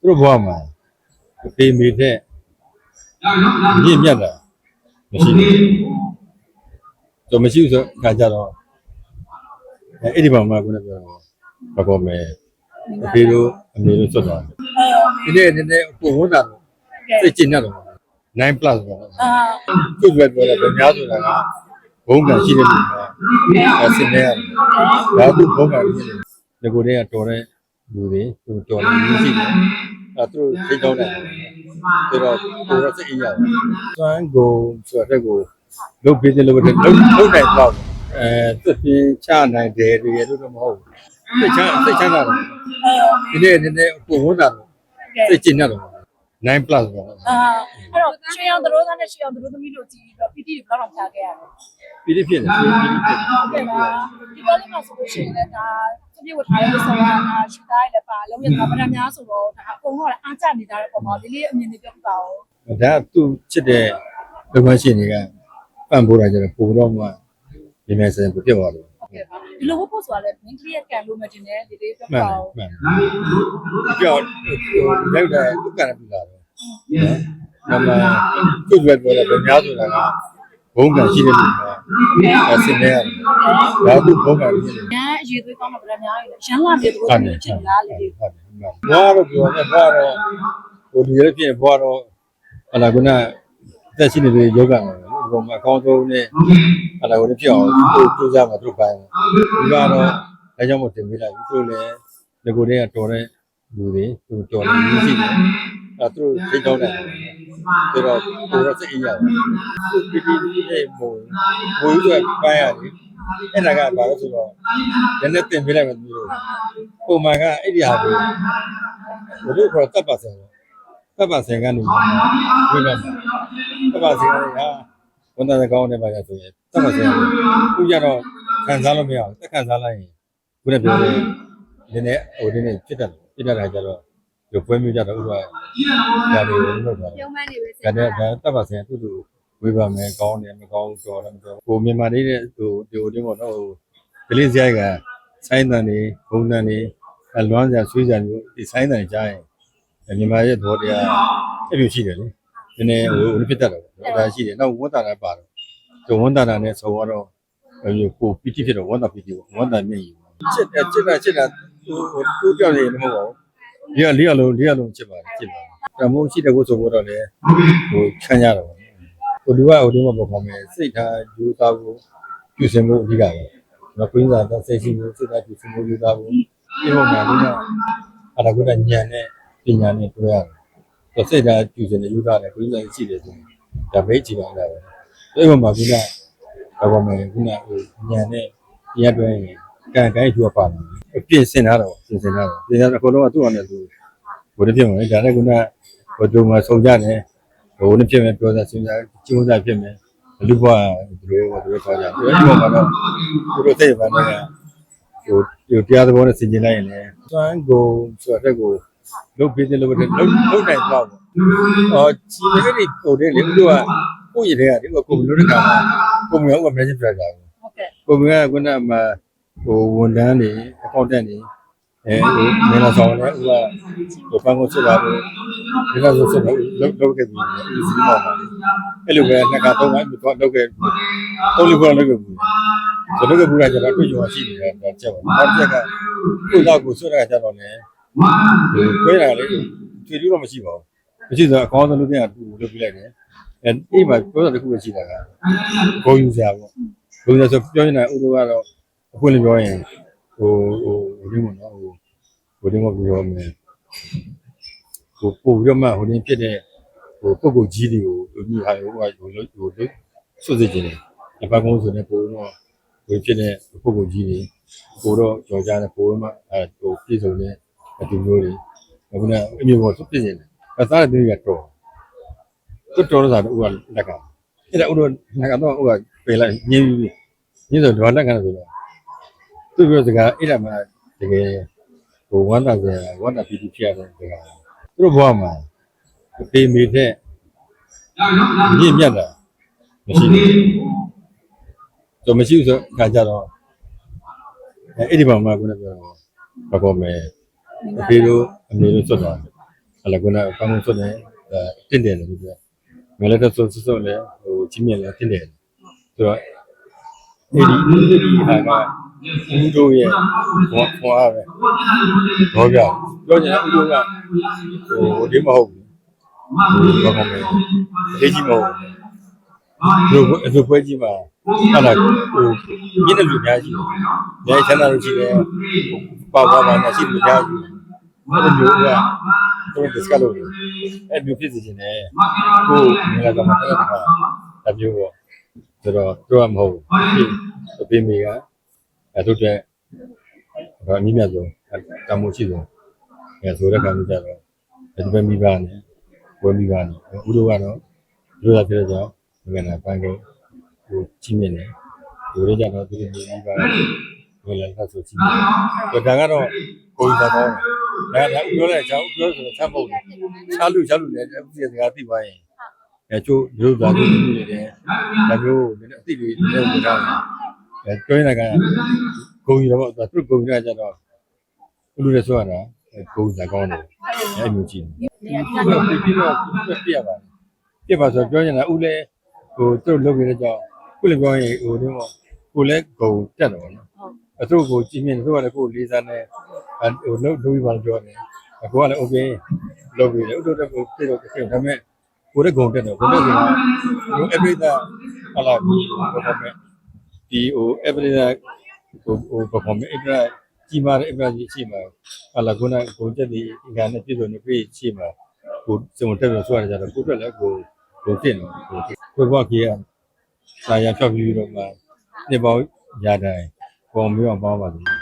သူတို့ဘဝမှာအဖေမိတဲ့မြင့်မြတ်တာမရှိဘူးတော့မရှိဘူးဆိုအခါကြတော့အဲအဲ့ဒီဘဝမှာကိုယ်ကပြောတော့ဘာကောမယ်အဖေတို့အမေတို့ဆွတ်သွားတယ်ဒီနေ့နည်းနည်းပုံဝန်တာတော့စိတ်ကျဉ်တတ်တော့9 plus ပေါ့အာသူ့ဘက်ပြောတယ်ဗမာဆိုတာကဘုံကံရှိတဲ့လူကဆင်းနေရတယ်ဒါသူဘုံကံရှိတယ်ဒီကိုယ်တည်းကတော်တဲ့ လူတွေသူတော်တယ်လူရှိတယ်အဲသူတို့သိတော့တယ်ဆိုတော့ကိုယ်တော့စိတ်အေးရတယ်စွမ်းကိုဆိုတဲ့ကိုလုတ်ပြီးတယ်လို့လုတ်လုတ်နိုင်တော့အဲသစ်ပင်းချနိုင်တယ်တကယ်လို့တော့မဟုတ်ဘူးစိတ်ချစိတ်ချတာဒီနေ့နည်းနည်းပုံဝန်တာတော့စိတ်ကျဉ်တတ်တော့9 plus ပေါ့အာအဲ့တော့ရွှေရောင်သရိုးသားနဲ့ရွှေရောင်သရိုးသမီးတို့ကြည့်ပြီးတော့ပီတီတွေဘယ်တော့မှထားခဲ့ရလဲပြီးပြည့်တယ်ပြီးပြည့်တယ်ဟုတ်ကဲ့ပါဒီပေါ်လေးမှာဆိုလို့ရှိရင်လည်းဒါ သူပြေဝထားတဲ့ဆောင်းကဒါရှူသားလည်းပါလုံးရတာဗရမများဆိုတော့ဒါအကုန်လုံးကအားကျနေတာတဲ့ပုံမှာလေးလေးအမြင်လေးပြောပြပါဦးဒါကသူ့ချစ်တဲ့လုပ်ငန်းရှင်တွေကပံ့ပိုးတာကြတော့ပိုတော့မှဒီမဲ့စင်ပြတ်သွားတယ်ဟုတ်ကဲ့ပါဒီလိုဖို့ဆိုတာလည်း link လေးကံလို့မတင်နဲ့ဒီလေးပြောမှန်ပြတယ်ပါဦးမှန်တယ်ကြောက်ရောက်တယ်သူကလည်းပြလာတယ်နော်မမသူ့ဘက်ပြောတယ်ဗမာဆိုတာကဘုံကံရှိတဲ့လူ ကဆင်းနေရတယ်ဒါသူဘုံကံရှိတယ်။ညာအရေးသွေးကောင်းတဲ့ဗရမများကြီးလေ။ရန်လာပြေသူတို့ဟုတ်တယ်ချစ်လားလေ။ဟုတ်တယ်ဘွားတော့ပြောတယ်ဘွားတော့ဟိုဒီရက်ပြည့်ဘွားတော့ဟလာကုနာတက်ရှိနေတဲ့ယောဂမှာဒီပေါ်မှာအကောင်းဆုံးနဲ့ဟလာကုနာဖြစ်အောင်သူကြိုးစားမှာသူတို့ပိုင်းဒီကတော့အဲကြောင့်မို့တင်ပေးလိုက်သူတို့လည်းဒီကိုယ်တည်းကတော်တဲ့လူတွေသူတော်တယ်လူရှိတယ်အဲသူတို့သိတော့တယ် ဆိုတော့ကိုယ်တော့စိတ်အေးရတယ်သူပီပီလေးမို့မိုးရွယ်ပိုင်းရတယ်အဲ့ဒါကဘာလို့ဆိုတော့လည်းနဲ့တင်ပေးလိုက်မှသူတို့ပုံမှန်ကအဲ့ဒီဟာကိုဘုတို့ခေါ်တပ်ပါစံတပ်ပါစံကနေဝိမတ်တပ်ပါစံကနေဟာဝန်တန်ကောင်းနေပါရဆိုရင်တပ်ပါစံကိုကြတော့ခံစားလို့မရဘူးတက်ခံစားလိုက်ရင်ခုနပြောတဲ့နည်းနည်းဟိုဒီနေ့ဖြစ်တတ်တယ်ဖြစ်တတ်တာကြတော့ ဒီပွဲမျိုးကြတော့ဥပမာဒါတွေလုပ်တာပြုံးမန်းနေပဲဒါနဲ့ဒါတပ်ပါစံတူတူဝေးပါမယ်ကောင်းတယ်မကောင်းတော်တယ်မတော်ကိုမြန်မာလေးတဲ့ဟိုဒီဟိုတင်းပေါ့နော်ဟိုကလေးစရိုက်ကဆိုင်းတန်တွေဘုံတန်တွေအလွမ်းစရာဆွေးစရာမျိုးဒီဆိုင်းတန်ကြားရင်မြန်မာရဲ့သဘောတရားအဲ့လိုရှိတယ်လေနည်းနည်းဟိုဟိုဖြစ်တတ်တယ်ဒါရှိတယ်နောက်ဝန်တာတာပါတော့ဒီဝန်တာတာနဲ့ဆိုတော့ဟိုကိုပီတိဖြစ်တော့ဝန်တာပီတိပေါ့ဝန်တာမြင့်ယူချစ်တယ်ချစ်တာချစ်တာဟိုဟိုပြောက်နေတယ်မဟုတ်ပါဘူး ဒီကလေးရလုံးလေးရလုံးချစ်ပါတယ်ချစ်ပါတယ်ဒါမို့ရှိတဲ့ကိုဆိုတော့လေဟိုချမ်းရတော့ဟိုဒီကဟိုဒီမှာပေါ့ကောင်းမယ်စိတ်ထားယူသားဖို့ပြုစင်ဖို့အဓိကပဲမကွင်းစားတဲ့စိတ်ရှိဖို့စိတ်ထားပြုစင်ဖို့ယူသားဖို့ဒီပုံမှာဒီကအရာကညံနဲ့ပညာနဲ့တွဲရတယ်တော့စိတ်ထားပြုစင်တဲ့ယူသားနဲ့ကွင်းစားရှိတယ်ဆိုဒါပဲကြည့်ပါလားပဲဒီပုံမှာဒီကဘာကောင်းမယ်ခုနဟိုညံနဲ့တရားတွဲရင် ကံကိုင်းကျူပါလာပြင်ဆင်ထားတော့ပြင်ဆင်ထားတော့ပြင်ဆင်ထားအကုန်လုံးကသူ့အနေနဲ့သူဘယ်လိုဖြစ်မလဲဒါနဲ့ခုနဘယ်လိုမှဆုံးကြတယ်ဟိုနေ့ဖြစ်မယ်ပြောတာစဉ်းစားကျိုးစားဖြစ်မယ်လူဘွားသူတို့သူတို့ခေါ်ကြတယ်အဲဒီမှာတော့သူတို့သိပါနဲ့ကဟိုဒီတရားသဘောနဲ့ဆင်ကျင်လိုက်ရင်လည်းစွမ်းကိုဆိုတဲ့ကိုလုတ်ပြီးတယ်လို့လည်းလုတ်လုတ်နိုင်တော့အော်ကြီးနေတယ်ဟိုတဲ့လေသူကကိုယ့်ရတဲ့ကဒီကကိုလုတ်တဲ့ကကိုမျိုးကမင်းပြတာဘူးဟုတ်ကဲ့ကိုမျိုးကခုနက ဟိုဝန်တန်းနေအကောင့်တက်နေအဲဟိုနေလာဆောင်လဲဥကဟိုပန်းကိုစစ်လာလို့ဒီကဆိုစစ်လို့လုတ်လုတ်ခဲ့ပြီဒီစီမောမှာအဲ့လိုပဲနှစ်ကတော့တော့တော့လုပ်ခဲ့တော့လူကတော့လုပ်ခဲ့ဘူးဆိုလုပ်ခဲ့ဘူးကကျတော့တွေ့ကြရှိနေတယ်တော့ချက်ပါနောက်ချက်ကကိုတော့ကိုဆွတ်ရတာကျတော့လည်းဟိုခွဲတာလေတွေ့တူတော့မရှိပါဘူးမရှိဆိုအကောင်းဆုံးလုပ်တဲ့ကတူလုပ်ပြလိုက်တယ်အဲအိမ်မှာပြောတာတခုပဲရှိတာကဘုံယူစရာပေါ့ဘုံယူဆိုပြောနေတာဥတို့ကတော့ အခုလည်းပြောရင်ဟိုဟိုဒီမို့နော်ဟိုဟိုဒီမို့ပြောမယ်ဟိုပို့ပြီးတော့မှဟိုတင်းဖြစ်တဲ့ဟိုပုဂ္ဂိုလ်ကြီးတွေကိုလူမျိုးဟာဟိုကဟိုလို့ဟိုလို့စွတ်စစ်ခြင်းတယ်အပတ်ကုန်းဆိုတဲ့ပုံတော့ဟိုဖြစ်တဲ့ပုဂ္ဂိုလ်ကြီးတွေပိုတော့ကြော်ကြတဲ့ပုံမှအဲဟိုပြည်စုံတဲ့အတူမျိုးတွေအခုနအမျိုးပေါ်စွတ်ပြင်းတယ်အသားတွေကတော့တွတ်တော်တာတော့ဥကလက်ကအဲ့ဒါဥတော့ငါကတော့ဥကပေလိုက်ညင်းပြီးညင်းဆိုတော့လက်ကန်ဆိုတော့ သူပြောစကားအဲ့ဒါမှတကယ်ဟိုဝမ်းသာစရာဝမ်းသာပီတိဖြစ်ရတဲ့စကားသူတို့ဘဝမှာအဖေမိတဲ့မြင့်မြတ်တာမရှိဘူးတော့မရှိဘူးဆိုအခါကြတော့အဲအဲ့ဒီဘဝမှာကိုယ်ကပြောတော့ဘာကောမယ်အဖေတို့အမေတို့ဆွတ်သွားတယ်ဟလာကနာကောင်းဆုံးတယ်တင့်တယ်လို့ပြောငလည်းတော့ဆိုဆိုလဲဟိုချင်းမြင်လဲတင့်တယ်ဆိုတော့အဲ့ဒီအဲ့ဒီဟာက ဦးတို့ရဲ့ဘောဘောအားပဲဘောပြပြောချင်တာဦးတို့ကဟိုဒီမဟုတ်ဘူးဘာကောင်းလဲဒေကြီးမဟုတ်ဘူးတို့အတူပွဲကြီးမှာအဲ့ဒါဟိုမြင့်တဲ့လူများကြီးတယ်ချမ်းသာလို့ရှိတယ်ပါပါပါနဲ့ရှိလူများကြီးအဲ့လိုမျိုးကတို့ discuss လုပ်တယ်အဲ့မျိုးဖြစ်စီခြင်းနဲ့ကိုငလာကမှအဲ့ဒါကအမျိုးပေါ့ဆိုတော့တို့ကမဟုတ်ဘူးပြင်မေက အဲ့တို့တဲ့ဘာအမြင့်မြတ်ဆုံးတမိုးရှိဆုံးအဲဆိုတဲ့ကံကြတော့ဒီပဲမိဘနဲ့ဝယ်မိဘနဲ့ဦးတို့ကတော့တို့သာဖြစ်တဲ့ကြောင့်ငါကပန်းကုန်းဟိုကြီးမြင့်တယ်တို့ရကြတော့သူတို့မိဘဝယ်လာတာဆိုကြီးမြင့်ဒါကတော့ကိုယ်သာတော့ဒါကပြောတဲ့အကြောင်းပြောဆိုတော့ချက်မဟုတ်ဘူးချားလူချားလူလည်းအခုစီစကားသိပါရင်အဲကျိုးတို့သာတို့နေတယ်ဒါမျိုးနည်းနည်းအသိတွေလည်းဝင်ထားတယ် အဲပြောရင်ကဂုံကြီးတော့သူတို့ဂုံကြီးကကြတော့လူတွေဆိုရတာဂုံစကောင်းတယ်အဲမျိုးကြည့်နေရာပြီးတော့ပြီးတော့ပြရပါတယ်ပြပါဆိုပြောနေတာဦးလဲဟိုသူတို့လုပ်ရတဲ့ကြောင့်ခုလည်းပြောရင်ဟိုဒီမောကိုလည်းဂုံတက်တော့နော်အသူ့ကိုကြည့်မြင်သူကလည်းကိုလေးစားနဲ့ဟိုလုပ်လုပ်ပြီးပါပြောတယ်အကောကလည်း okay လုပ်ပြီးတယ်ဥဒ္ဒတကိုပြတော့ပြဒါပေမဲ့ကိုလည်းဂုံတက်တယ်ဂုံတက်တယ်ဟိုအပရိသဟလာဒီဘာခေါ်မလဲ ဒီဟိုအပရိသဟိုဟိုဘာခေါ်မလဲအပရိကြီးမားတဲ့အပရိကြီးရှိမှာဟလာခုနဂုံတက်ဒီအင်္ဂါနဲ့ပြည့်စုံနေပြီရှိမှာကိုစုံတက်လို့ဆိုရကြတော့ကိုတက်လည်းကိုကိုဖြစ်နေကိုဘွားကြီးကစာရဖြောက်ပြီးတော့မှနေပေါင်းရတိုင်းပုံမျိုးအောင်ပေါင်းပါလိမ့်